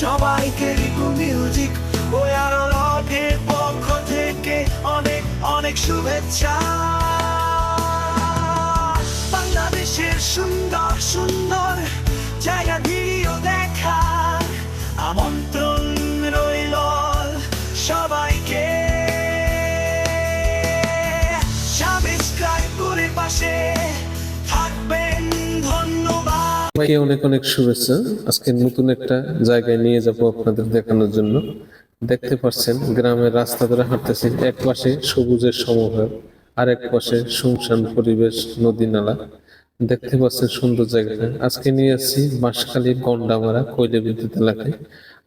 সবাইকে রিকু মিউজিক। ও আরোহের পক্ষ থেকে অনেক অনেক শুভেচ্ছা। বাংলাদেশের সুন্দর সুন্দর জায়গা সবাইকে অনেক অনেক শুভেচ্ছা। আজকে নতুন একটা জায়গায় নিয়ে যাব আপনাদের দেখানোর জন্য। দেখতে পাচ্ছেন, গ্রামের রাস্তা ধরে হাঁটতেছি, এক পাশে সবুজের সমভয় আর এক পাশে শুনশান পরিবেশ, নদী নালা। দেখতে পাচ্ছেন সুন্দর জায়গাটা। আজকে নিয়ে আসছি বাঁশখালী গন্ডামারা কৈলে বিদ্যুৎ এলাকায়।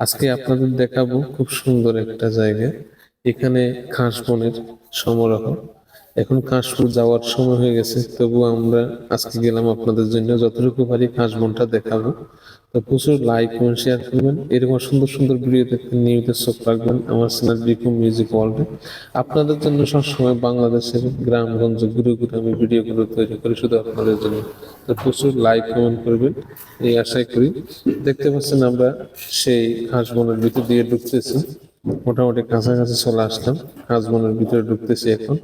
আজকে আপনাদের দেখাবো খুব সুন্দর একটা জায়গা। এখানে ঘাস বনের সমারোহ। এখন কাশপুর যাওয়ার সময় হয়ে গেছে তবু আমরা আজকে গেলাম আপনাদের জন্য যতটুকু পারি কাশবনটা দেখাবো। তো প্রচুর লাইক কমেন্ট শেয়ার করবেন, এরকম সুন্দর সুন্দর ভিডিও দেখতে নিয়মিত চোখ রাখবেন আমার চ্যানেল বিকম মিউজিক ওয়ার্ল্ডে আপনাদের জন্য সবসময় বাংলাদেশের গ্রামগঞ্জ ঘুরে ঘুরে আমি ভিডিওগুলো তৈরি করি শুধু আপনাদের জন্য। তো প্রচুর লাইক কমেন্ট করবেন, এই আশাই করি। দেখতে পাচ্ছেন আমরা সেই ঘাসবনের ভিতর দিয়ে ঢুকতেছি। মোটামুটি কাছাকাছি চলে আসলাম ঘাসবনের ভিতরে ঢুকতেছি এখন।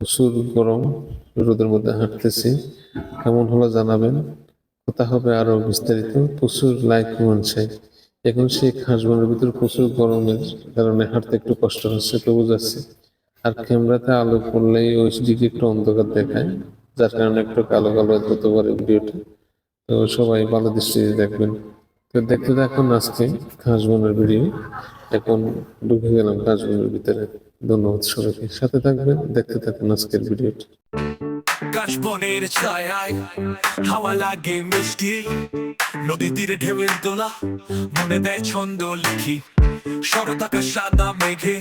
প্রচুর গরম, রোদের মধ্যে হাঁটতেছি। কেমন হলো জানাবেন। কথা হবে আরও বিস্তারিত। প্রচুর লাইক কমেন্ট চাই। এখন সেই খাসবনের ভিতরে প্রচুর গরমের কারণে হাঁটতে একটু কষ্ট হচ্ছে, তবু যাচ্ছে। আর ক্যামেরাতে আলো পড়লেই ওই দিকে একটু অন্ধকার দেখায়, যার কারণে একটু কালো কালো হতে পারে ভিডিওটা। তো সবাই ভালো দৃষ্টিতে দেখবেন। তো দেখতে দেখুন আজকে খাসবনের ভিডিও। এখন ঢুকে গেলাম খাসবনের ভিতরে। ধন্যবাদ সবাইকে। সাথে থাকবেন, দেখতে থাকুন আজকের ভিডিওটা। গাছ বনের ছায়ায় হাওয়া লাগে মিষ্টি নদী তীরে ঢেউয়ের দোলা, মনে দেয় ছন্দ লিখি। আকাশ সাদা মেঘে,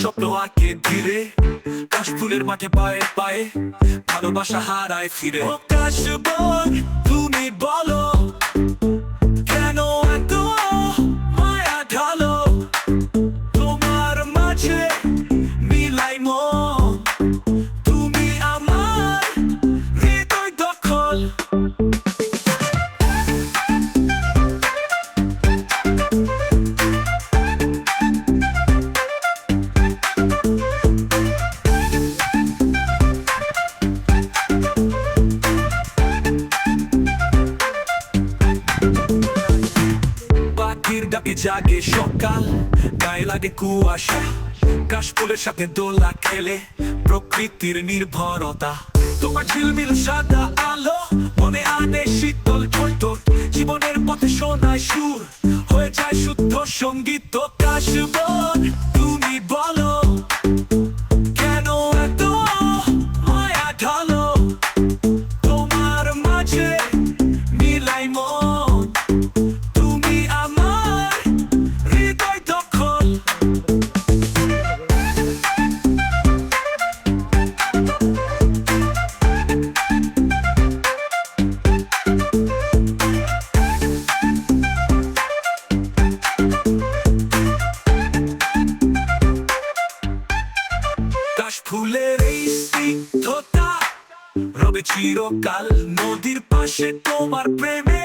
স্বপ্ন আঁকে ধীরে কাশ ফুলের মাঠে পায়ে পায়ে, ভালোবাসা হারায় ফিরে। ও কাশ বন তুমি বলো ডাকে জাগে সকাল, গায়ে লাগে কুয়াশা। কাশফুলের সাথে দোলা খেলে প্রকৃতির নির্ভরতা। তোমার ঝিলমিল সাদা আলো, মনে আনে শীতল ঠোঁট জীবনের পথে শোনায় সুর, হয়ে যায় শুদ্ধ সংগীত কাশবন নদীর তোমার প্রেমে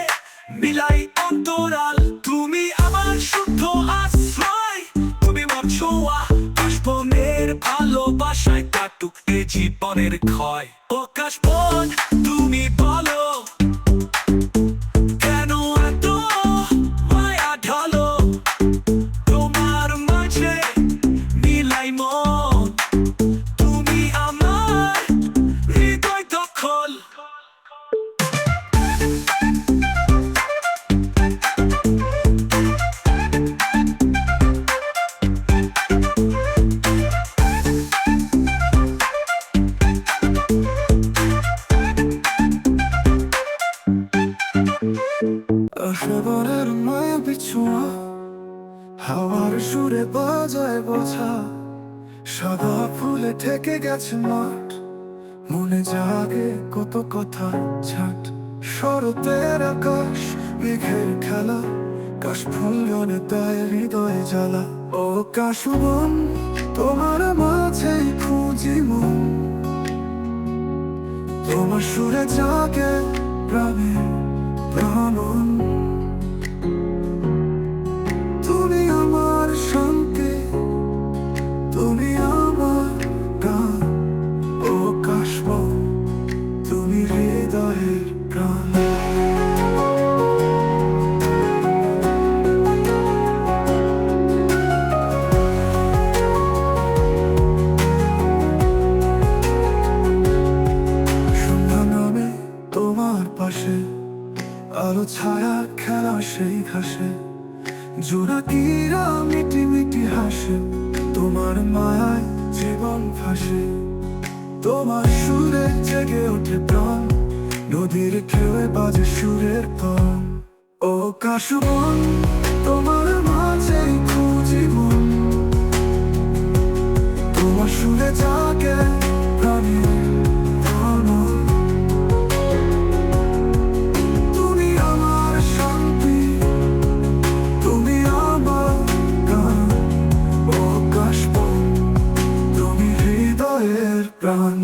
মিলাই অন্তরাল। তুমি আমার শুদ্ধ আশ্রয়। তুমি মর ছোঁয়া কাশবনের ভালোবাসায় কাটুক এ জীবনের ক্ষয়। সুরে বাজায় বোঝা, সাদা ফুলে ঠেকে গেছে মাঠ। মনে জাগে কত কথা ছাট শরতের আকাশ, মেঘের খেলা কাশ ফুল জনে তাই হৃদয়ে জ্বালা। ও কাশুবন তোমার মাঝে খুঁজি মন। তোমার সুরে জাগে প্রাণে প্রাণন। কালো ছায়া খেলা সেই ঘাসে। জোনাকিরা মিটি মিটি হাসে। তোমার মায়ায় জীবন ভাসে। তোমার সুরে জেগে ওঠে প্রাণ। নদীর খেয়ে বাজে সুরের পান। ও কাশুবন তোমার মাঝে খুঁজি মন। তোমার সুরে জাগে প্রাণ।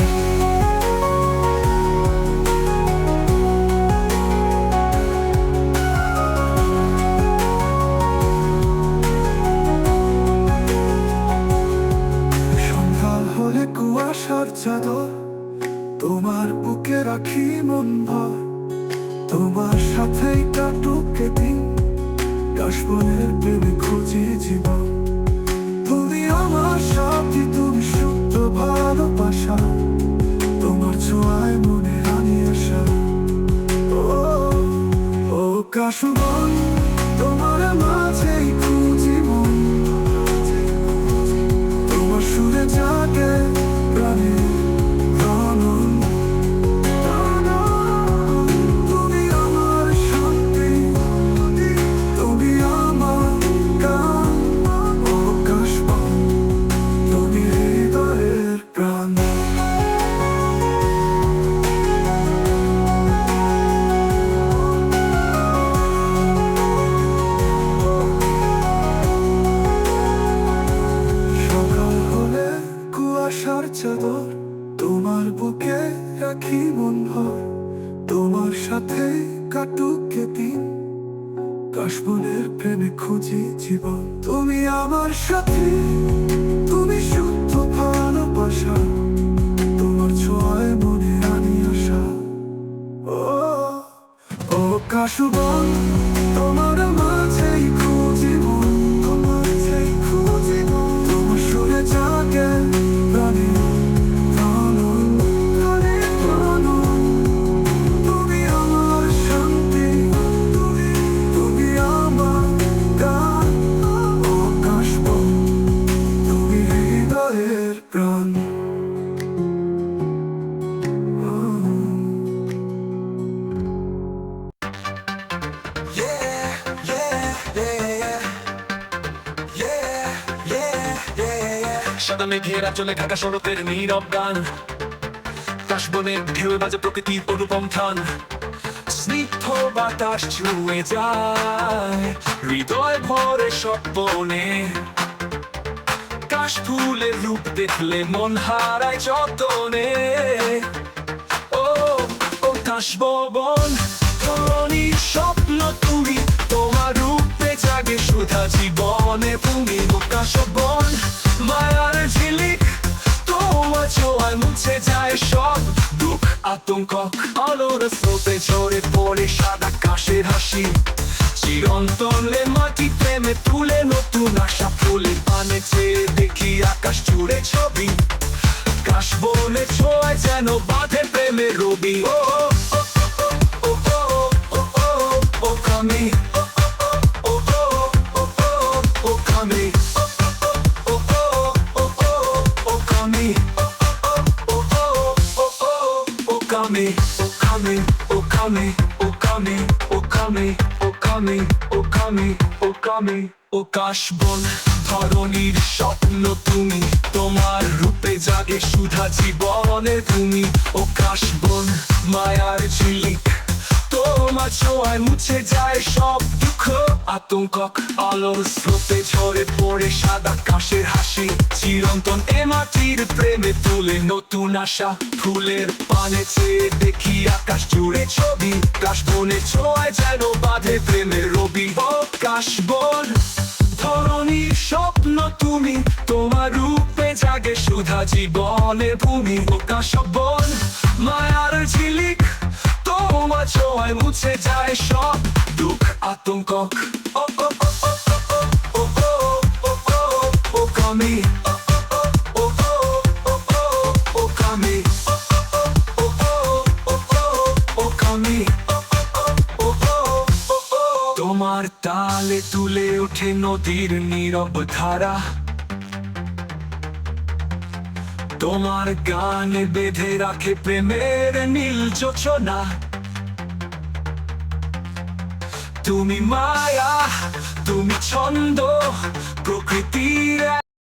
কুয়াশার চাদর, তোমার বুকে রাখি মন ভর। তোমার সাথেই কাটুক দিন কাশবনের প্রেমে খুঁজি জীবন। তুমি আমার সাথী, তুমি শুদ্ধ ভালোবাসা তোমার ছোঁয়ায় মনে রানি আসা। ও ও সাথে কাটুক দিন কাশবনের প্রেমে খুঁজি জীবন। তুমি আমার সাথে, তুমি শুদ্ধ ভালোবাসা। তোমার ছোঁয়ায় মনে আনি আসা ও ও কাশুবন সাদা চলে ঢাকা নীরব গান। ঢেউ বাজে প্রকৃতির অনুপম থান। স্নিগ্ধ বাতাস ছুঁয়ে যায়, হৃদয় ভরে স্বপ্নে। কাশ ফুলের রূপ দেখলে মন হারায় যতনে। ও ও কাশ কাশবন ধরণীর স্বপ্ন তুমি, তোমার রূপে জাগে সুধা জীবনে তুমি কাশবন মায়ার আতঙ্ক আলোর স্রোতে ঝরে পড়ে সাদা কাশের হাসি। চিরন্তলে মাটি প্রেমে তুলে নতুন আশা ফুলে পানে চেয়ে দেখি আকাশ জুড়ে ছবি। কাশ বলে ছোঁয়ায় যেন কামি ও, কামি ও, কামি ও, কামি ও কাশবন ধরণীর স্বপ্ন তুমি তোমার রূপে জাগে সুধা জীবনে তুমি ও কাশবন মায়ার ঝিলিক তোমার ছোঁয়ায় মুছে যায় সব দুঃখ। ঝরে পড়ে সাদা কাশের হাসি। চিরন্তন এ মাটির প্রেমে তুলে নতুন আশা। ফুলের পানে চেয়ে দেখি আকাশ জুড়ে ছবি। কাশবনে ছোঁয়ায় যেন বাঁধে প্রেমের রবি। ও কাশবন ধরণীর স্বপ্ন তুমি। তোমার রূপে জাগে সুধা জীবনের ভূমি। ও মায়ার ঝিলিক তোমার ছোঁয়ায় মুছে যায় সব দুঃখ তোমার তালে তুলে ওঠে নদীর নীরব ধারা তোমার গানে বেঁধে রাখে প্রেমের নীল যোচনা তুমি মায়া তুমি ছন্দ প্রকৃতির